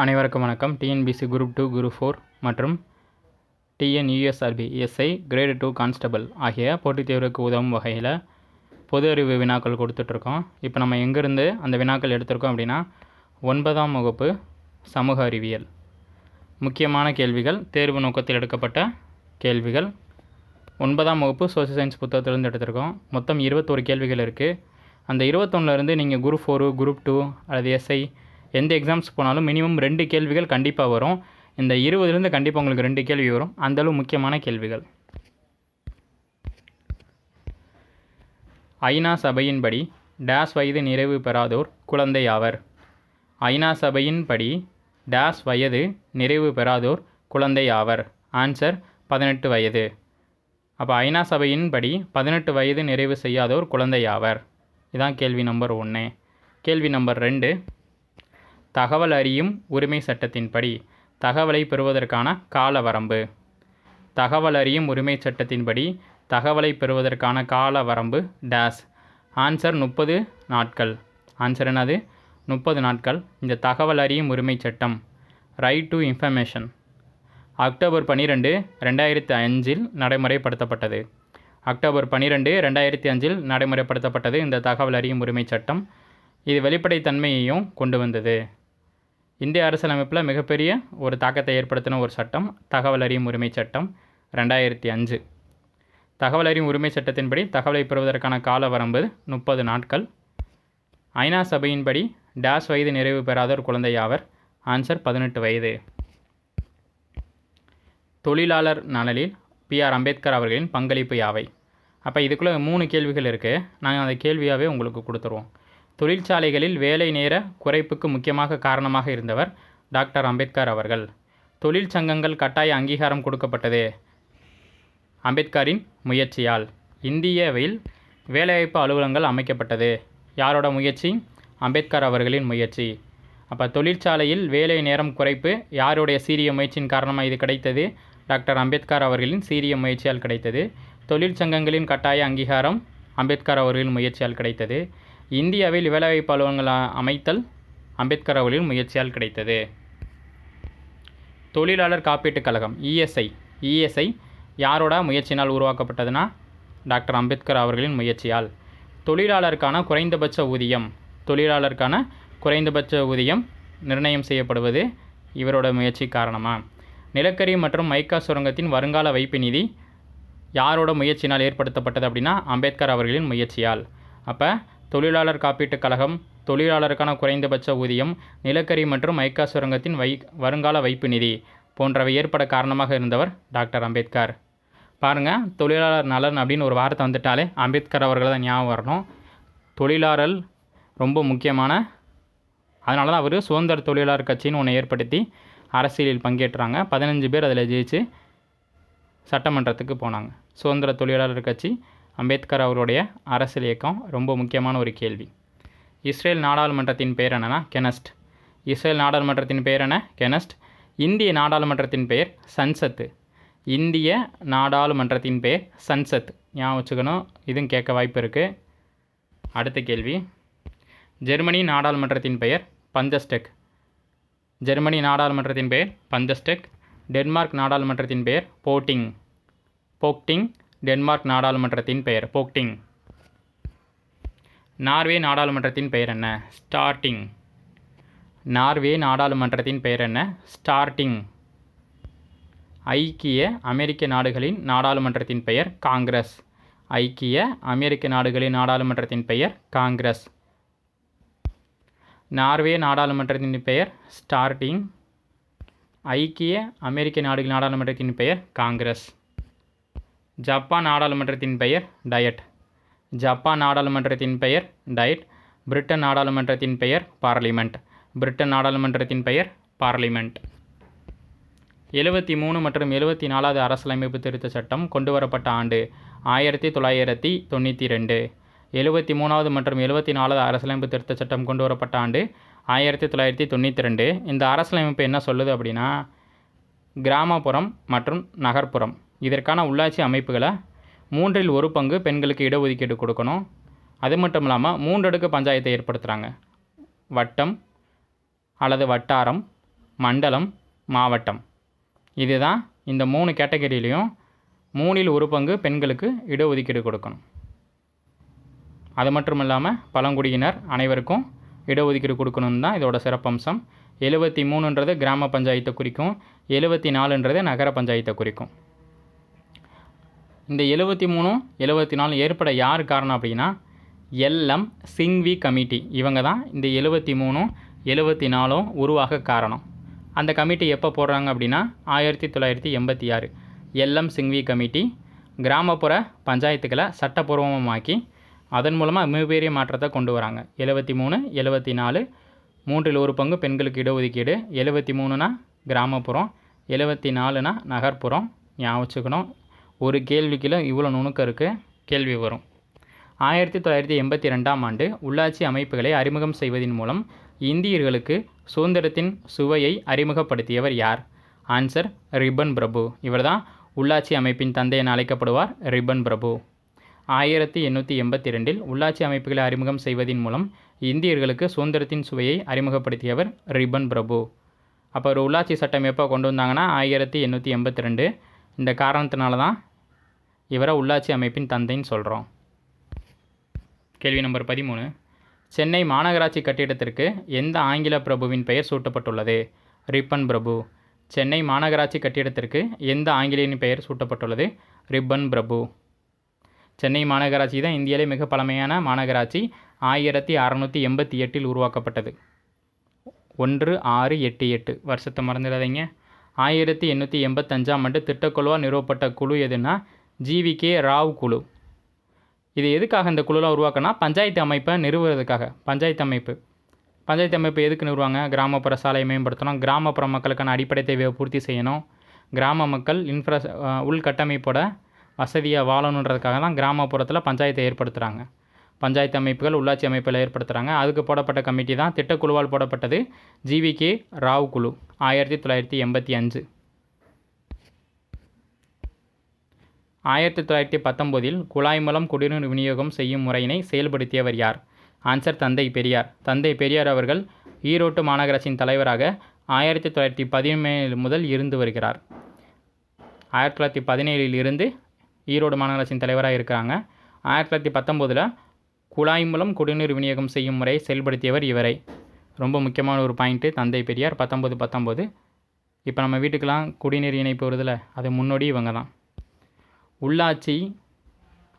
அனைவருக்கும் வணக்கம். TNPSC group two group four மற்றும் TNUSRB SI grade two constable ஆகிய போட்டித் தேர்வுக்கு உதவும் வகையில் பொது அறிவு வினாக்கள் கொடுத்துட்ருக்கோம். இப்போ நம்ம எங்கேருந்து அந்த வினாக்கள் எடுத்திருக்கோம் அப்படின்னா ஒன்பதாம் வகுப்பு சமூக அறிவியல். முக்கியமான கேள்விகள் தேர்வு நோக்கத்தில் எடுக்கப்பட்ட கேள்விகள். ஒன்பதாம் வகுப்பு சோசியல் சயின்ஸ் புத்தகத்திலேருந்து எடுத்திருக்கோம். மொத்தம் இருபத்தோரு கேள்விகள் இருக்குது அந்த இருபத்தொன்னுலேருந்து நீங்கள் குரூப் ஃபோரு குரூப் டூ அல்லது எஸ்ஐ எந்த எக்ஸாம்ஸ் போனாலும் மினிமம் ரெண்டு கேள்விகள் கண்டிப்பாக வரும். இந்த இருபதுலேருந்து கண்டிப்பாக உங்களுக்கு ரெண்டு கேள்வி வரும். அந்தளவு முக்கியமான கேள்விகள். ஐநா சபையின்படி டேஸ் வயது நிறைவு பெறாதோர் குழந்தை ஆவர் ஐநா சபையின்படி டேஸ் வயது நிறைவு பெறாதோர் குழந்தை ஆவர் ஆன்சர் பதினெட்டு வயது. அப்போ ஐநா சபையின்படி பதினெட்டு வயது நிறைவு செய்யாதோர் குழந்தை ஆவர் இதான் கேள்வி நம்பர் ஒன்று கேள்வி நம்பர் ரெண்டு. தகவல் அறியும் உரிமை சட்டத்தின்படி தகவலை பெறுவதற்கான கால வரம்பு தகவல் அறியும் உரிமை சட்டத்தின்படி தகவலை பெறுவதற்கான கால வரம்பு டேஸ் ஆன்சர் முப்பது நாட்கள். ஆன்சர் என்னது? முப்பது நாட்கள். இந்த தகவல் அறியும் உரிமை சட்டம். ரைட் டு இன்ஃபர்மேஷன் அக்டோபர் பன்னிரெண்டு ரெண்டாயிரத்தி அஞ்சில் நடைமுறைப்படுத்தப்பட்டது. அக்டோபர் பன்னிரெண்டு ரெண்டாயிரத்தி அஞ்சில் நடைமுறைப்படுத்தப்பட்டது இந்த தகவல் அறியும் உரிமை சட்டம். இது வெளிப்படைத்தன்மையையும் கொண்டு வந்தது. இந்திய அரசியலமைப்பில் மிகப்பெரிய ஒரு தாக்கத்தை ஏற்படுத்தின ஒரு சட்டம் தகவல் அறியும் உரிமை சட்டம் ரெண்டாயிரத்தி அஞ்சு. தகவல் அறியும் உரிமை சட்டத்தின்படி தகவலை பெறுவதற்கான கால வரம்பு முப்பது நாட்கள். ஐநா சபையின்படி டேஸ் வயது நிறைவு பெறாத ஒரு குழந்தை ஆவர் ஆன்சர் பதினெட்டு வயது. தொழிலாளர் நலனில் பி ஆர் அம்பேத்கர் அவர்களின் பங்களிப்பு யாவை? அப்போ இதுக்குள்ளே மூணு கேள்விகள் இருக்குது நாங்கள் அந்த கேள்வியாகவே உங்களுக்கு கொடுத்துருவோம். தொழிற்சாலைகளில் வேலை நேர குறைப்புக்கு முக்கியமாக காரணமாக இருந்தவர் டாக்டர் அம்பேத்கர் அவர்கள். தொழிற்சங்கங்கள் கட்டாய அங்கீகாரம் கொடுக்கப்பட்டது. அம்பேத்கரின் முயற்சியால் இந்தியாவில் வேலைவாய்ப்பு அலுவலகங்கள் அமைக்கப்பட்டது. யாரோட முயற்சி? அம்பேத்கர் அவர்களின் முயற்சி. அப்போ தொழிற்சாலையில் வேலை நேரம் குறைப்பு யாருடைய சீரிய முயற்சியின் காரணமாக இது கிடைத்தது? டாக்டர் அம்பேத்கர் அவர்களின் சீரிய முயற்சியால் கிடைத்தது. தொழிற்சங்கங்களின் கட்டாய அங்கீகாரம் அம்பேத்கர் அவர்களின் முயற்சியால் கிடைத்தது. இந்தியாவில் வேலைவாய்ப்பு அலுவலகங்கள் அமைத்தல் அம்பேத்கர் அவர்களின் முயற்சியால் கிடைத்தது. தொழிலாளர் காப்பீட்டுக் கழகம் இஎஸ்ஐ இஎஸ்ஐ யாரோட முயற்சியினால் உருவாக்கப்பட்டதுன்னா டாக்டர் அம்பேத்கர் அவர்களின் முயற்சியால். தொழிலாளருக்கான குறைந்தபட்ச ஊதியம் தொழிலாளருக்கான குறைந்தபட்ச ஊதியம் நிர்ணயம் செய்யப்படுவது இவரோட முயற்சி காரணமாக நிலக்கரி மற்றும் மைக்கா சுரங்கத்தின் வருங்கால வைப்பு நிதி யாரோட முயற்சியினால் ஏற்படுத்தப்பட்டது அப்படின்னா அம்பேத்கர் அவர்களின் முயற்சியால். அப்போ தொழிலாளர் காப்பீட்டுக் கழகம் தொழிலாளருக்கான குறைந்தபட்ச ஊதியம் நிலக்கரி மற்றும் மைக்கா சுரங்கத்தின் வை வருங்கால வைப்பு நிதி போன்றவை ஏற்பட காரணமாக இருந்தவர் டாக்டர் அம்பேத்கர். பாருங்கள் தொழிலாளர் நலன் அப்படின்னு ஒரு வார்த்தை வந்துட்டாலே அம்பேத்கர் அவர்களை தான் ஞாபகம் வரணும். தொழிலாளர் ரொம்ப முக்கியமான அதனால தான் அவர் சுதந்திர தொழிலாளர் கட்சின்னு ஒன்று ஏற்படுத்தி அரசியலில் பங்கேற்றாங்க. பதினஞ்சு பேர் அதில் ஜெயிச்சு சட்டமன்றத்துக்கு போனாங்க. சுதந்திர தொழிலாளர் கட்சி அம்பேத்கர் அவருடைய அரசியல் இயக்கம் ரொம்ப முக்கியமான ஒரு கேள்வி. இஸ்ரேல் நாடாளுமன்றத்தின் பெயர் என்னன்னா கெனஸ்ட். இஸ்ரேல் நாடாளுமன்றத்தின் பெயர் என்ன? கெனஸ்ட். இந்திய நாடாளுமன்றத்தின் பெயர் சன்சத்து. இந்திய நாடாளுமன்றத்தின் பெயர் சன்சத். ஞாபகம் வச்சுக்கணும் இதுவும் கேட்க வாய்ப்பு இருக்குது அடுத்த கேள்வி. ஜெர்மனி நாடாளுமன்றத்தின் பெயர் பஞ்சஸ்டெக். ஜெர்மனி நாடாளுமன்றத்தின் பெயர் பஞ்சஸ்டெக். டென்மார்க் நாடாளுமன்றத்தின் பெயர் போட்டிங். போக்டிங் டென்மார்க் நாடாளுமன்றத்தின் பெயர் போக்டிங். நார்வே நாடாளுமன்றத்தின் பெயர் என்ன? ஸ்டார்டிங். நார்வே நாடாளுமன்றத்தின் பெயர் என்ன? ஸ்டார்டிங். ஐக்கிய அமெரிக்க நாடுகளின் நாடாளுமன்றத்தின் பெயர் காங்கிரஸ். ஐக்கிய அமெரிக்க நாடுகளின் நாடாளுமன்றத்தின் பெயர் காங்கிரஸ். நார்வே நாடாளுமன்றத்தின் பெயர் ஸ்டார்டிங். ஐக்கிய அமெரிக்க நாடுகள் நாடாளுமன்றத்தின் பெயர் காங்கிரஸ். ஜப்பான் நாடாளுமன்றத்தின் பெயர் டயட். ஜப்பான் நாடாளுமன்றத்தின் பெயர் டயட். பிரிட்டன் நாடாளுமன்றத்தின் பெயர் பார்லிமெண்ட். பிரிட்டன் நாடாளுமன்றத்தின் பெயர் பார்லிமெண்ட். எழுபத்தி மூணு மற்றும் எழுபத்தி நாலாவது அரசியலமைப்பு திருத்த சட்டம் கொண்டு வரப்பட்ட ஆண்டு ஆயிரத்தி தொள்ளாயிரத்தி தொண்ணூற்றி ரெண்டு. எழுபத்தி மூணாவது மற்றும் எழுபத்தி நாலாவது அரசியலமைப்பு திருத்த சட்டம் கொண்டு வரப்பட்ட ஆண்டு ஆயிரத்தி தொள்ளாயிரத்தி தொண்ணூற்றி ரெண்டு. இந்த அரசியலமைப்பு என்ன சொல்லுது அப்படின்னா கிராமப்புறம் மற்றும் நகர்ப்புறம். இதற்கான உள்ளாட்சி அமைப்புகளை மூன்றில் ஒரு பங்கு பெண்களுக்கு இடஒதுக்கீடு கொடுக்கணும். அது மட்டும் இல்லாமல் மூன்றடுக்கு பஞ்சாயத்தை ஏற்படுத்துகிறாங்க வட்டம் அல்லது வட்டாரம் மண்டலம் மாவட்டம். இதுதான் இந்த மூணு கேட்டகரியிலையும் மூணில் ஒரு பங்கு பெண்களுக்கு இடஒதுக்கீடு கொடுக்கணும். அது மட்டும் இல்லாமல் பழங்குடியினர் அனைவருக்கும் இடஒதுக்கீடு கொடுக்கணும்னு தான் இதோட சிறப்பம்சம். எழுபத்தி மூணுன்றது கிராம பஞ்சாயத்தை குறிக்கும் எழுபத்தி நாலுன்றது நகர பஞ்சாயத்தை குறிக்கும். இந்த எழுபத்தி மூணும் எழுபத்தி நாலு ஏற்பட யார் காரணம் அப்படின்னா எல்எம் சிங்வி கமிட்டி. இவங்க தான் இந்த எழுபத்தி மூணும் எழுபத்தி நாலும் உருவாக காரணம். அந்த கமிட்டி எப்போ போடுறாங்க அப்படின்னா ஆயிரத்தி தொள்ளாயிரத்தி எண்பத்தி ஆறு. எல்எம் சிங்வி கமிட்டி கிராமப்புற பஞ்சாயத்துக்களை சட்டப்பூர்வமாக்கி அதன் மூலமாக மிகப்பெரிய மாற்றத்தை கொண்டு வராங்க. எழுபத்தி மூணு எழுபத்தி நாலு மூன்றில் ஒரு பங்கு பெண்களுக்கு இடஒதுக்கீடு. எழுபத்தி மூணுனா கிராமப்புறம் எழுபத்தி நாலுனா நகர்ப்புறம் ஞாபகம் வச்சுக்கணும். ஒரு கேள்விக்குள்ள இவ்வளோ நுணுக்கம் இருக்குது கேள்வி வரும். ஆயிரத்தி தொள்ளாயிரத்தி எண்பத்தி ரெண்டாம் ஆண்டு உள்ளாட்சி அமைப்புகளை அறிமுகம் செய்வதன் மூலம் இந்தியர்களுக்கு சுதந்திரத்தின் சுவையை அறிமுகப்படுத்தியவர் யார்? ஆன்சர் ரிப்பன் பிரபு. இவர்தான் உள்ளாட்சி அமைப்பின் தந்தை என அழைக்கப்படுவார் ரிப்பன் பிரபு. ஆயிரத்தி எண்ணூற்றி எண்பத்தி ரெண்டில் உள்ளாட்சி அமைப்புகளை அறிமுகம் செய்வதன் மூலம் இந்தியர்களுக்கு சுதந்திரத்தின் சுவையை அறிமுகப்படுத்தியவர் ரிப்பன் பிரபு. அப்போ ஒரு உள்ளாட்சி சட்டம் எப்போ கொண்டு வந்தாங்கன்னா ஆயிரத்தி எண்ணூற்றி எண்பத்தி ரெண்டு இந்த காரணத்தினால தான் இவரை உள்ளாட்சி அமைப்பின் தந்தைன்னு சொல்கிறோம் கேள்வி நம்பர் பதிமூணு. சென்னை மாநகராட்சி கட்டிடத்திற்கு எந்த ஆங்கில பிரபுவின் பெயர் சூட்டப்பட்டுள்ளது? ரிப்பன் பிரபு. சென்னை மாநகராட்சி கட்டிடத்திற்கு எந்த ஆங்கிலேயரின் பெயர் சூட்டப்பட்டுள்ளது? ரிப்பன் பிரபு. சென்னை மாநகராட்சி தான் இந்தியாவிலே மிக பழமையான மாநகராட்சி. ஆயிரத்தி அறநூற்றி எண்பத்தி எட்டில் உருவாக்கப்பட்டது. ஒன்று ஆறு எட்டு எட்டு. வருஷத்தை மறந்துடாதீங்க. ஆயிரத்தி எண்ணூற்றி எண்பத்தஞ்சாம் ஆண்டு திட்டக்குழுவாக நிறுவப்பட்ட குழு எதுன்னா ஜிவிகே ராவ் குழு. இது எதுக்காக இந்த குழுலாம் உருவாக்கினா பஞ்சாயத்து அமைப்பை நிறுவுறதுக்காக. பஞ்சாயத்து அமைப்பு. பஞ்சாயத்து அமைப்பு எதுக்கு நிறுவாங்க? கிராமப்புற சாலையை மேம்படுத்தணும். கிராமப்புற மக்களுக்கான அடிப்படை தேவையை பூர்த்தி செய்யணும். கிராம மக்கள் இன்ஃப்ரா உள்கட்டமைப்போட வசதியாக வாழணுன்றதுக்காக தான் கிராமப்புறத்தில் பஞ்சாயத்தை ஏற்படுத்துகிறாங்க பஞ்சாயத்து அமைப்புகள் உள்ளாட்சி அமைப்பில் ஏற்படுத்துகிறாங்க அதுக்கு போடப்பட்ட கமிட்டி தான் திட்டக்குழுவால் போடப்பட்டது ஜிவிகே ராவ் குழு. ஆயிரத்தி தொள்ளாயிரத்தி எண்பத்தி அஞ்சு. ஆயிரத்தி தொள்ளாயிரத்தி பத்தொம்போதில் குழாய் மூலம் குடிநீர் விநியோகம் செய்யும் முறையினை செயல்படுத்தியவர் யார்? ஆன்சர் தந்தை பெரியார். தந்தை பெரியார் அவர்கள் ஈரோட்டு மாநகராட்சியின் தலைவராக ஆயிரத்தி தொள்ளாயிரத்தி பதினேழு முதல் இருந்து வருகிறார். ஆயிரத்தி தொள்ளாயிரத்தி பதினேழில் இருந்து ஈரோடு மாநகராட்சியின் தலைவராக இருக்கிறாங்க. ஆயிரத்தி தொள்ளாயிரத்தி பத்தொம்போதில் குழாய் மூலம் குடிநீர் விநியோகம் செய்யும் முறையை செயல்படுத்தியவர் இவரை. ரொம்ப முக்கியமான ஒரு பாயிண்ட்டு தந்தை பெரியார். பத்தொம்போது பத்தொம்போது. இப்போ நம்ம வீட்டுக்கெல்லாம் குடிநீர் இணைப்பு வருதில்ல அது முன்னோடி இவங்க தான் உள்ளாட்சி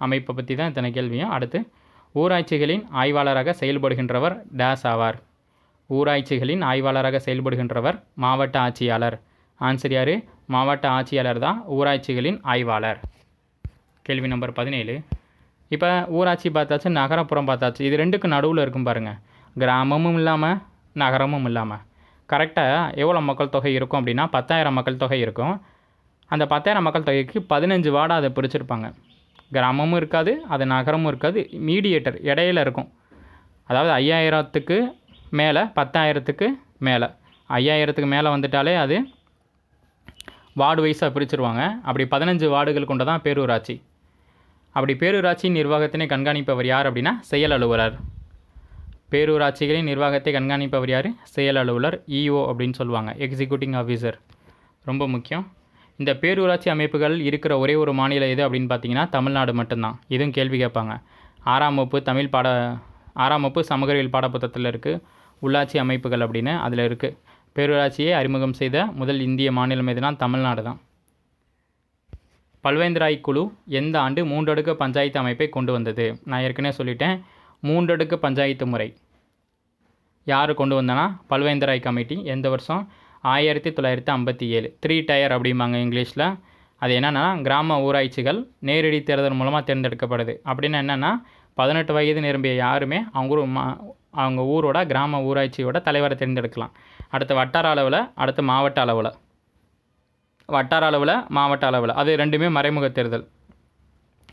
அமைப்பை பற்றி தான் இத்தனை கேள்வியும் அடுத்து ஊராட்சிகளின் ஆய்வாளராக செயல்படுகின்றவர் டேஸ் ஆவார். ஊராட்சிகளின் ஆய்வாளராக செயல்படுகின்றவர் மாவட்ட ஆட்சியாளர். ஆன்சர் யார்? மாவட்ட ஆட்சியாளர் தான் ஊராட்சிகளின் ஆய்வாளர். கேள்வி நம்பர் பதினேழு. இப்போ ஊராட்சி பார்த்தாச்சு நகரப்புறம் பார்த்தாச்சு. இது ரெண்டுக்கு நடுவில் இருக்கும் பாருங்கள் கிராமமும் இல்லாமல் நகரமும் இல்லாமல் கரெக்டாக எவ்வளோ மக்கள் தொகை இருக்கும் அப்படின்னா பத்தாயிரம் மக்கள் தொகை இருக்கும். அந்த பத்தாயிரம் மக்கள் தொகைக்கு பதினஞ்சு வார்டாக அதை பிரிச்சிருப்பாங்க. கிராமமும் இருக்காது அது நகரமும் இருக்காது மீடியேட்டர் இடையில இருக்கும். அதாவது ஐயாயிரத்துக்கு மேலே பத்தாயிரத்துக்கு மேலே. ஐயாயிரத்துக்கு மேலே வந்துட்டாலே அது வார்டு வைஸாக பிரிச்சிருவாங்க. அப்படி பதினஞ்சு வார்டுகள் கொண்ட தான் பேரூராட்சி. அப்படி பேரூராட்சி நிர்வாகத்தினை கண்காணிப்பவர் யார் அப்படின்னா செயல் அலுவலர். பேரூராட்சிகளின் நிர்வாகத்தை கண்காணிப்பவர் யார்? செயல் அலுவலர் இஓ அப்படின்னு சொல்லுவாங்க எக்ஸிக்யூட்டிங் ஆஃபீஸர் ரொம்ப முக்கியம். இந்த பேரூராட்சி அமைப்புகள் இருக்கிற ஒரே ஒரு மாநிலம் எது அப்படின்னு பார்த்தீங்கன்னா தமிழ்நாடு மட்டும்தான். இதுவும் கேள்வி கேட்பாங்க. ஆறாம் வகுப்பு தமிழ் பாட ஆறாம் வகுப்பு சமூகவியல் பாடப்புத்தகத்தில் இருக்குது உள்ளாட்சி அமைப்புகள் அப்படின்னு அதில் இருக்குது பேரூராட்சியை அறிமுகம் செய்த முதல் இந்திய மாநிலம் எதுனா தமிழ்நாடு தான். பல்வேந்திராய் குழு எந்த ஆண்டு மூன்றடுக்கு பஞ்சாயத்து அமைப்பை கொண்டு வந்தது? நான் ஏற்கனவே சொல்லிட்டேன். மூன்றடுக்கு பஞ்சாயத்து முறை. யார் கொண்டு வந்தனா? பல்வேந்தராய் கமிட்டி. எந்த வருஷம்? ஆயிரத்தி தொள்ளாயிரத்தி ஐம்பத்தி ஏழு. த்ரீ டயர் அப்படிம்பாங்க இங்கிலீஷில். அது என்னென்னா கிராம ஊராட்சிகள் நேரடி தேர்தல் மூலமாக தேர்ந்தெடுக்கப்படுது. அப்படின்னா என்னென்னா பதினெட்டு வயது நிரம்பிய யாருமே அவங்க ஊர் மா அவங்க ஊரோட கிராம ஊராட்சியோட தலைவரை தேர்ந்தெடுக்கலாம். அடுத்து வட்டார அளவில் அடுத்து மாவட்ட அளவில். வட்டார அளவில் மாவட்ட அளவில். அது ரெண்டுமே மறைமுக தேர்தல்.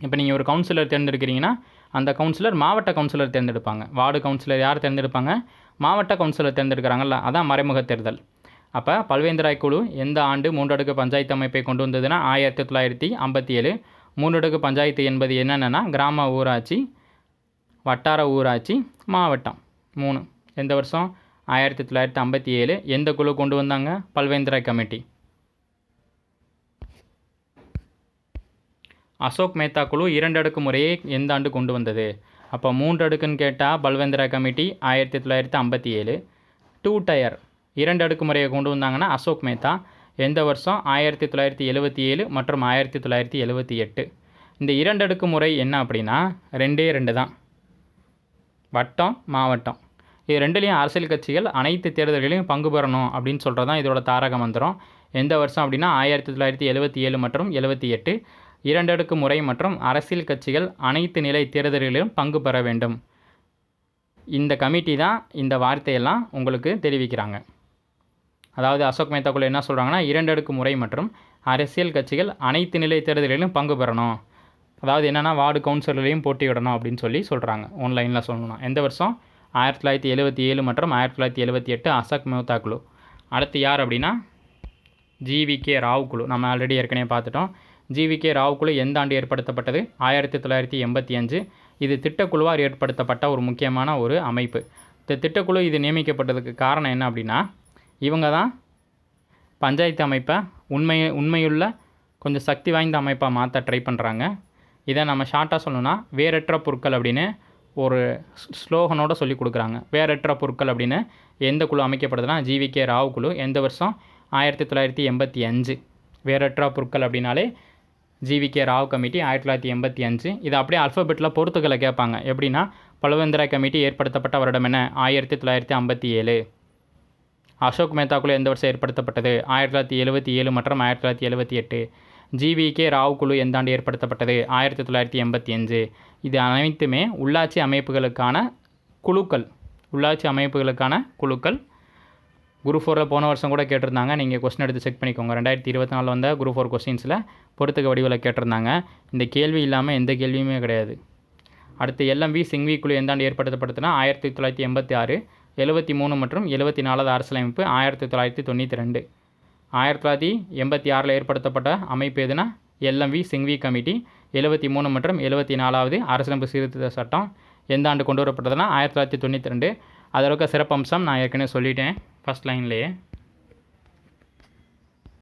இப்போ நீங்கள் ஒரு கவுன்சிலர் தேர்ந்தெடுக்கிறீங்கன்னா அந்த கவுன்சிலர் மாவட்ட கவுன்சிலர் தேர்ந்தெடுப்பாங்க. வார்டு கவுன்சிலர் யார் தேர்ந்தெடுப்பாங்க? மாவட்ட கவுன்சிலர் தேர்ந்தெடுக்கிறாங்கல்ல அதான் மறைமுக தேர்தல். அப்போ பல்வேந்திராய் குழு எந்த ஆண்டு மூன்றடுக்கு பஞ்சாயத்து அமைப்பை கொண்டு வந்ததுன்னா ஆயிரத்தி தொள்ளாயிரத்தி ஐம்பத்தி ஏழு. மூன்றடுக்கு பஞ்சாயத்து என்பது என்னென்னா கிராம ஊராட்சி வட்டார ஊராட்சி மாவட்டம். மூணு. எந்த வருஷம்? ஆயிரத்தி தொள்ளாயிரத்தி ஐம்பத்தி ஏழு. எந்த குழு கொண்டு வந்தாங்க? பல்வேந்திரா கமிட்டி. அசோக் மேத்தா குழு இரண்டு அடுக்கு முறையை எந்த ஆண்டு கொண்டு வந்தது? அப்போ மூன்று அடுக்குன்னு கேட்டால் பல்வேந்திரா கமிட்டி ஆயிரத்தி தொள்ளாயிரத்தி ஐம்பத்தி ஏழு. Two tier. இரண்டு அடுக்கு முறையை கொண்டு வந்தாங்கன்னா அசோக் மேத்தா. எந்த வருஷம்? ஆயிரத்தி தொள்ளாயிரத்தி எழுபத்தி ஏழு மற்றும் ஆயிரத்தி தொள்ளாயிரத்தி எழுபத்தி எட்டு. இந்த இரண்டு அடுக்கு முறை என்ன அப்படின்னா ரெண்டே ரெண்டு தான். வட்டம் மாவட்டம். இது ரெண்டுலேயும் அரசியல் கட்சிகள் அனைத்து தேர்தல்களையும் பங்கு பெறணும் அப்படின்னு சொல்கிறது தான் இதோட தாரக மந்திரம். எந்த வருஷம் அப்படின்னா? ஆயிரத்தி தொள்ளாயிரத்தி எழுபத்தி ஏழு மற்றும் எழுபத்தி எட்டு. இரண்டு அடுக்கு முறை மற்றும் அரசியல் கட்சிகள் அனைத்து நிலை தேர்தல்களிலும் பங்கு பெற வேண்டும். இந்த கமிட்டி தான் இந்த வார்த்தையெல்லாம் உங்களுக்கு தெரிவிக்கிறாங்க. அதாவது அசோக் மேத்தா குழு என்ன சொல்கிறாங்கன்னா இரண்டு அடுக்கு முறை மற்றும் அரசியல் கட்சிகள் அனைத்து நிலை தேர்தலிலும் பங்கு பெறணும். அதாவது என்னென்னா வார்டு கவுன்சிலர்லையும் போட்டியிடணும் அப்படின்னு சொல்லி சொல்கிறாங்க ஆன்லைனில் சொல்லணும் எந்த வருஷம்? ஆயிரத்தி தொள்ளாயிரத்தி எழுபத்தி ஏழு மற்றும் ஆயிரத்தி தொள்ளாயிரத்தி எழுபத்தி எட்டு அசோக் மேத்தா குழு அடுத்து யார் அப்படின்னா? ஜிவிகே ராவ் குழு நம்ம ஆல்ரெடி ஏற்கனவே பார்த்துட்டோம். ஜிவிகே ராவ் குழு எந்த ஆண்டு ஏற்படுத்தப்பட்டது? ஆயிரத்தி தொள்ளாயிரத்தி எண்பத்தி அஞ்சு. இது திட்டக்குழுவால் ஏற்படுத்தப்பட்ட ஒரு முக்கியமான ஒரு அமைப்பு. இந்த திட்டக்குழு இது நியமிக்கப்பட்டதுக்கு காரணம் என்ன அப்படின்னா இவங்க தான் பஞ்சாயத்து அமைப்பை உண்மை உண்மையுள்ள கொஞ்சம் சக்தி வாய்ந்த அமைப்பாக மாற்ற ட்ரை பண்ணுறாங்க இதை நம்ம ஷார்ட்டாக சொல்லணும்னா வேறற்ற பொருட்கள் அப்படின்னு ஒரு ஸ்லோகனோட சொல்லி கொடுக்குறாங்க. வேறற்ற பொருட்கள் அப்படின்னு எந்த குழு அமைக்கப்படுதுன்னா ஜிவிகே ராவ் குழு. எந்த வருஷம்? ஆயிரத்தி தொள்ளாயிரத்தி எண்பத்தி அஞ்சு. வேறற்ற பொருட்கள் அப்படின்னாலே ஜிவிகே ராவ் கமிட்டி ஆயிரத்தி தொள்ளாயிரத்தி எண்பத்தி அஞ்சு. இதை அப்படியே அல்ஃபபெட்டில் பொறுத்துக்களை கேட்பாங்க. எப்படின்னா பலவேந்திரா கமிட்டி ஏற்படுத்தப்பட்ட வருடம் என்ன? ஆயிரத்தி தொள்ளாயிரத்தி ஐம்பத்தி ஏழு. அசோக் மேத்தா குழு எந்த வருஷம் ஏற்படுத்தப்பட்டது? ஆயிரத்தி தொள்ளாயிரத்தி எழுபத்தி ஏழு மற்றும் ஆயிரத்தி தொள்ளாயிரத்தி எழுபத்தி எட்டு. ஜிவிகே ராவ் குழு எந்த ஆண்டு ஏற்படுத்தப்பட்டது? ஆயிரத்தி தொள்ளாயிரத்தி எண்பத்தி அஞ்சு. இது அனைத்துமே உள்ளாட்சி அமைப்புகளுக்கான குழுக்கள். உள்ளாட்சி அமைப்புகளுக்கான குழுக்கள். குரூப் ஃபோரில் போன வருஷம் கூட கேட்டிருந்தாங்க. நீங்கள் கொஸ்டின் எடுத்து செக் பண்ணிக்கோங்க. ரெண்டாயிரத்தி இருபத்தி நாலில் வந்த குரூப் ஃபோர் கொஸ்டின்ஸில் பொறுத்துக்க வடிவில் கேட்டிருந்தாங்க. இந்த கேள்வி இல்லாமல் எந்த கேள்வியுமே கிடையாது. அடுத்து எல்எம்பி சிங்வி குழு எந்த ஆண்டு ஏற்படுத்தப்படுத்துனா ஆயிரத்தி தொள்ளாயிரத்தி எண்பத்தி ஆறு. எழுபத்தி மூணு மற்றும் எழுபத்தி நாலாவது அரசியலமைப்பு ஆயிரத்தி தொள்ளாயிரத்தி தொண்ணூற்றி ரெண்டு. ஆயிரத்தி தொள்ளாயிரத்தி எண்பத்தி ஆறில் ஏற்படுத்தப்பட்ட அமைப்பு எதுனா? L M V Singhvi committee. எழுபத்தி மூணு மற்றும் எழுபத்தி நாலாவது அரசியலமைப்பு சீர்திருத்த சட்டம் எந்த ஆண்டு கொண்டு வரப்பட்டதுன்னா? ஆயிரத்தி தொள்ளாயிரத்தி தொண்ணூற்றி ரெண்டு. அதில் இருக்க சிறப்பம்சம் நான் ஏற்கனவே சொல்லிட்டேன். ஃபஸ்ட் லைன்லேயே